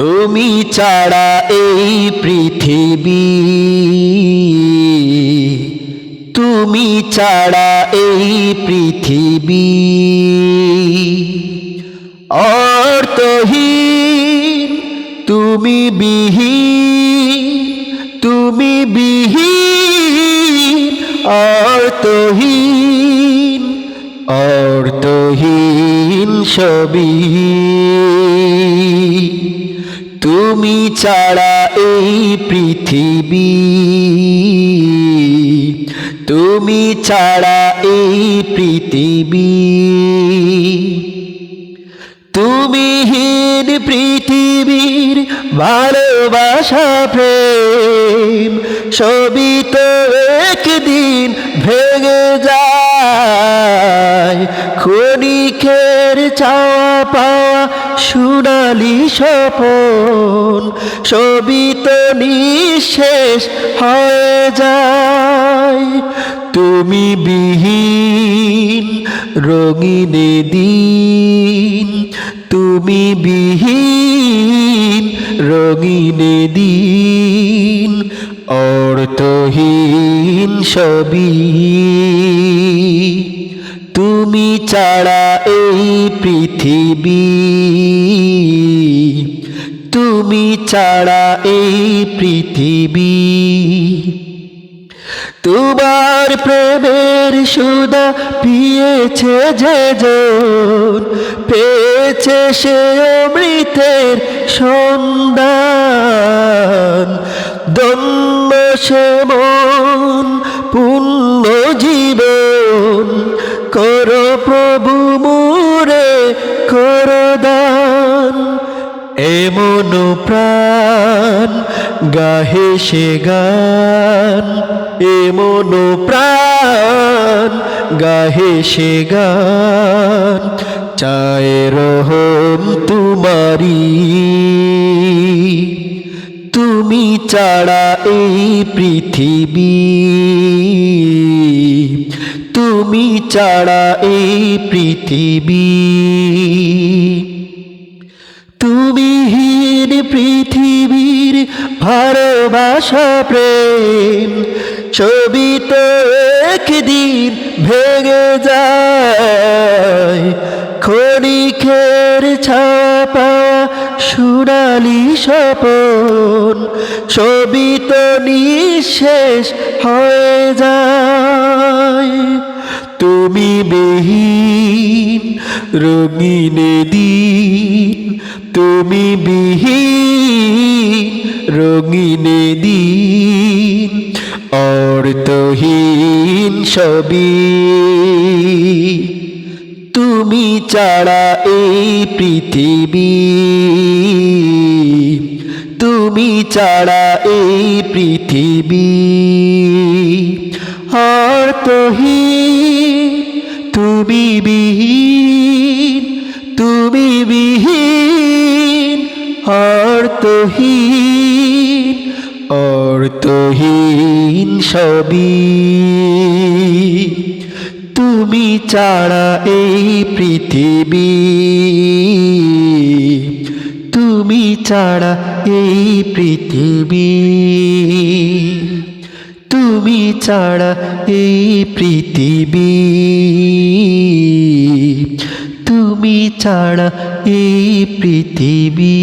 তুমি ছাড়া এই পৃথিবী, তুমি ছাড়া এই পৃথিবী অর্থহীন, তুমি বিহীন তুমি বিহীন, অর্থহীন অর্থহীন সবই। তুমি ছাড়া এই পৃথিবী। তুমি ছাড়া এই পৃথিবী। তুমি হীন পৃথিবীর ভালোবাসা, প্রেম সবই তো একদিন ভেঙে যায়। ক্ষণিকের চাওয়া পাওয়া সোনালি স্বপন সবই তো নিঃশেষ হয়ে যায়। তুমি বিহীন রঙিনে দিন, তুমি বিহীন রঙিনে দিন, অর্থহীন সবই। তুমি ছাড়া এই পৃথিবী, তুমি ছাড়া এই পৃথিবী। তোমার প্রেমের সুদা পিয়েছে যে জন, পেয়েছে সে অমৃতের সন্ধান। দম্য সে কর প্রভু মুরে কর দান এমন প্রাণ, গাহে সে গান। এমন প্রাণ, গাহে সে গান। চায় রহম তোমারি তুমি ছাড়া এই পৃথিবী। তুমি ছাড়া এই পৃথিবী। তুমি হীন পৃথিবীর ভালোবাসা, প্রেম, ছবি তো একদিন ভেঙে যায়। ক্ষণিকের ছাপা সোনালি স্বপন, ছবি তো নিঃশেষ হয়ে যায়। তুমি বিহীন রঙিনে দিন, তুমি বিহীন রঙিনে দিন, অর্থহীন সবই। তুমি ছাড়া এই পৃথিবী, তুমি ছাড়া এই পৃথিবী, অর্থহীন তুমি বিহীন তুমি বিহীন, অর্থহীন অর্থহীন সবই। তুমি ছাড়া এই পৃথিবী, তুমি ছাড়া এই পৃথিবী। তুমি ছাড়া এই পৃথিবী। তুমি ছাড়া এই পৃথিবী।